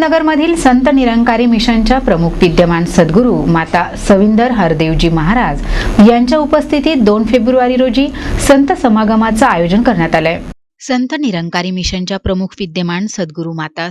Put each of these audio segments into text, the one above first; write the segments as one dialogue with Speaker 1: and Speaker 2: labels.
Speaker 1: अहमदनगरमधील संत निरंकारी मिशनच्या प्रमुख विद्यमान सद्गुरू माता सविंदर हरदेवजी महाराज यांच्या उपस्थितीत दोन फेब्रुवारी रोजी संत समागमाचं आयोजन करण्यात आलंय. संत निरंकारी मिशनच्या प्रमुख विद्यमान सद्गुरू माता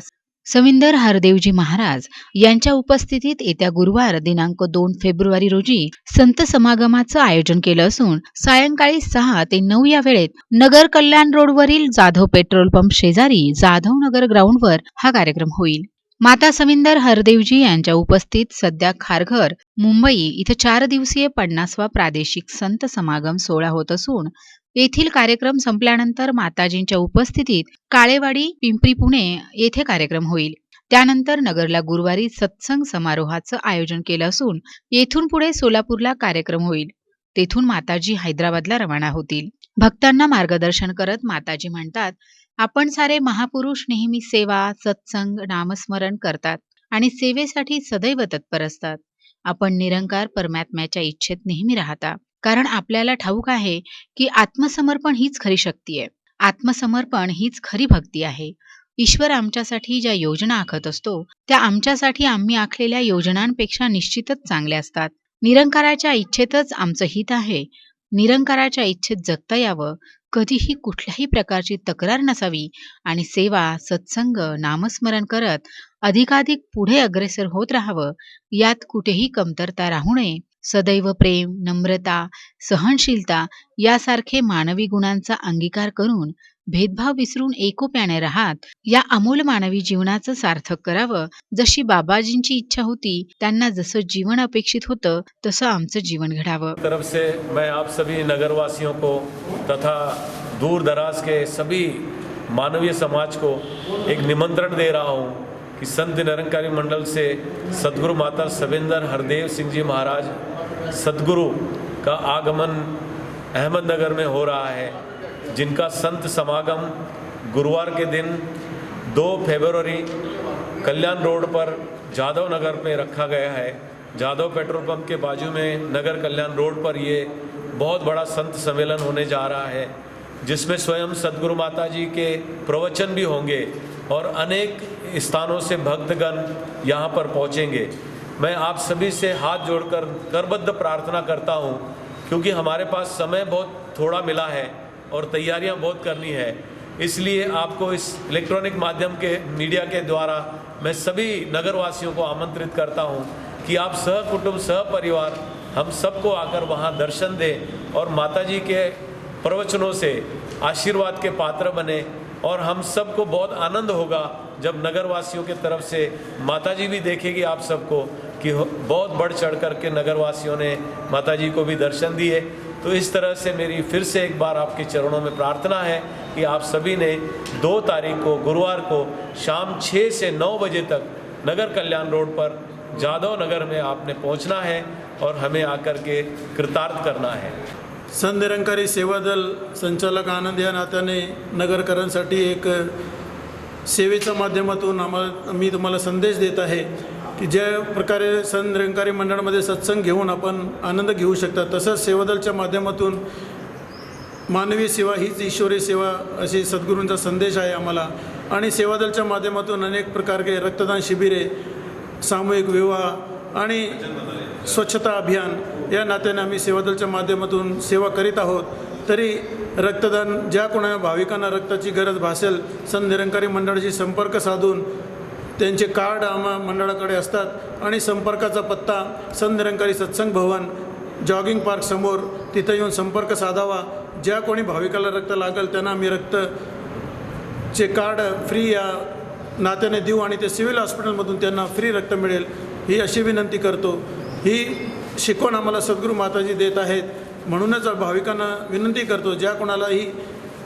Speaker 1: सविंदर हरदेवजी महाराज यांच्या उपस्थितीत येत्या गुरुवार दिनांक दोन फेब्रुवारी रोजी संत समागमाचं आयोजन केलं असून सायंकाळी सहा ते नऊ या वेळेत नगर कल्याण रोडवरील जाधव पेट्रोल पंप शेजारी जाधव नगर ग्राउंडवर हा कार्यक्रम होईल. माता सविंदर हरदेवजी यांच्या उपस्थित सध्या खारघर मुंबई इथं चार दिवसीय पन्नासवा प्रादेशिक संत समागम सोहळा होत असून येथील कार्यक्रम संपल्यानंतर माताजींच्या उपस्थितीत काळेवाडी पिंपरी पुणे येथे कार्यक्रम होईल. त्यानंतर नगरला गुरुवारी सत्संग समारोहाचं आयोजन केलं असून येथून पुढे सोलापूरला कार्यक्रम होईल. तेथून माताजी हैदराबादला रवाना होतील. भक्तांना मार्गदर्शन करत माताजी म्हणतात आपण सारे महापुरुष नेहमी सेवा सत्संग नामस्मरण करतात आणि सेवेसाठी सदैव तत्पर असतात. आपण निरंकार परमात्म्याच्या इच्छेत नेहमी राहता. कारण आपल्याला ठाऊक आहे की आत्मसमर्पण हीच खरी शक्ती आहे. आत्मसमर्पण हीच खरी भक्ती आहे. ईश्वर आमच्यासाठी ज्या योजना आखत असतो त्या आमच्यासाठी आम्ही आखलेल्या योजनांपेक्षा निश्चितच चांगल्या असतात. निरंकाराच्या इच्छेतच आमचं हित आहे. निरंकाराच्या इच्छेत जगता यावं. कधीही कुठल्याही प्रकारची तक्रार नसावी आणि सेवा सत्संग नामस्मरण करत अधिकाधिक पुढे अग्रेसर होत राहावं. यात कुठेही कमतरता राहू नये. सदैव प्रेम नम्रता सहनशीलता यासारखे मानवी गुणांचा अंगीकार करून भेदभाव विसरून एकोप्याने राहत या अमूल मानवी जीवनाचं सार्थक करावं जशी बाबाजींची इच्छा होती त्यांना जसं जीवन अपेक्षित होतं तसं आमचं जीवन घडावं.
Speaker 2: तरफ से मैं आप सभी नगरवासियों को तथा दूर दराज के सभी मानवीय समाज को एक निमंत्रण दे रहा हूँ कि संत निरंकारी मंडल से सदगुरु माता सविंदर हरदेव सिंह जी महाराज सदगुरु का आगमन अहमदनगर में हो रहा है, जिनका संत समागम गुरुवार के दिन 2 फरवरी कल्याण रोड पर जादव नगर में रखा गया है। जादव पेट्रोल पंप के बाजू में नगर कल्याण रोड पर ये बहुत बड़ा संत सम्मेलन होने जा रहा है। जिसमें स्वयं सदगुरु माता जी के प्रवचन भी होंगे और अनेक स्थानों से भक्तगण यहाँ पर पहुँचेंगे। मैं आप सभी से हाथ जोड़कर करबद्ध प्रार्थना करता हूँ, क्योंकि हमारे पास समय बहुत थोड़ा मिला है और तैयारियाँ बहुत करनी है। इसलिए आपको इस इलेक्ट्रॉनिक माध्यम के, मीडिया के द्वारा मैं सभी नगरवासियों को आमंत्रित करता हूँ कि आप सह कुटुंब सह परिवार हम सबको आकर वहाँ दर्शन दें और माता जी के प्रवचनों से आशीर्वाद के पात्र बने और हम सबको बहुत आनंद होगा जब नगरवासियों के तरफ़ से माता जी भी देखेगी आप सबको कि बहुत बढ़ चढ़ करके नगरवासियों ने माता जी को भी दर्शन दिए। तो इस तरह से मेरी फिर से एक बार आपके चरणों में प्रार्थना है कि आप सभी ने दो तारीख को, गुरुवार को शाम छः से नौ बजे तक नगर कल्याण रोड पर जादव नगर में आपने पहुँचना है और हमें आकर के कृतार्थ करना है।
Speaker 3: संनिरंकारी सेवा दल संचालक आनंद या नात्याने नगरकरांसाठी एक सेवेच्या माध्यमातून आम्हाला मी तुम्हाला संदेश देत आहे की ज्या प्रकारे संनिरंकारी मंडळामध्ये सत्संग घेऊन आपण आनंद घेऊ शकता तसंच सेवादलच्या माध्यमातून मानवी सेवा हीच ईश्वरी सेवा अशी सद्गुरूंचा संदेश आहे आम्हाला. आणि सेवादलच्या माध्यमातून अनेक प्रकारचे रक्तदान शिबिरे सामूहिक विवाह आणि स्वच्छता अभियान या नात्याने आम्ही सेवादलच्या माध्यमातून सेवा करीत आहोत. तरी रक्तदान ज्या कोणा भाविकांना रक्ताची गरज भासेल संत निरंकारी मंडळाशी संपर्क साधून त्यांचे कार्ड आम्हा मंडळाकडे असतात. आणि संपर्काचा पत्ता संत निरंकारी सत्संग भवन जॉगिंग पार्क समोर तिथं येऊन संपर्क साधावा. ज्या कोणी भाविकाला रक्त लागेल त्यांना आम्ही रक्त चे कार्ड फ्री या नात्याने देऊ आणि ते सिव्हिल हॉस्पिटलमधून त्यांना फ्री रक्त मिळेल. ही अशी विनंती करतो. ही शिकवण आम्हाला सद्गुरू माताजी देत आहेत. म्हणूनच भाविकांना विनंती करतो ज्या कोणालाही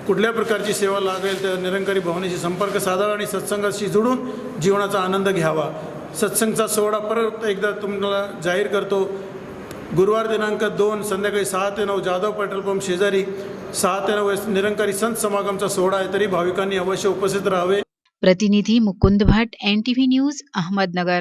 Speaker 3: कुठल्या प्रकारची सेवा लागेल त्या निरंकारी भावनेशी संपर्क साधावा आणि सत्संगाशी जुळून जीवनाचा आनंद घ्यावा. सत्संगचा सोहळा परत एकदा तुम्हाला जाहीर करतो. गुरुवार दिनांक दोन संध्याकाळी सहा ते नऊ जाधव पेट्रोल पंप शेजारी सहा ते नऊ निरंकारी संत समागमचा सोहळा आहे तरी भाविकांनी अवश्य उपस्थित राहावे.
Speaker 1: प्रतिनिधी Mukund Bhat N T V news Ahmednagar.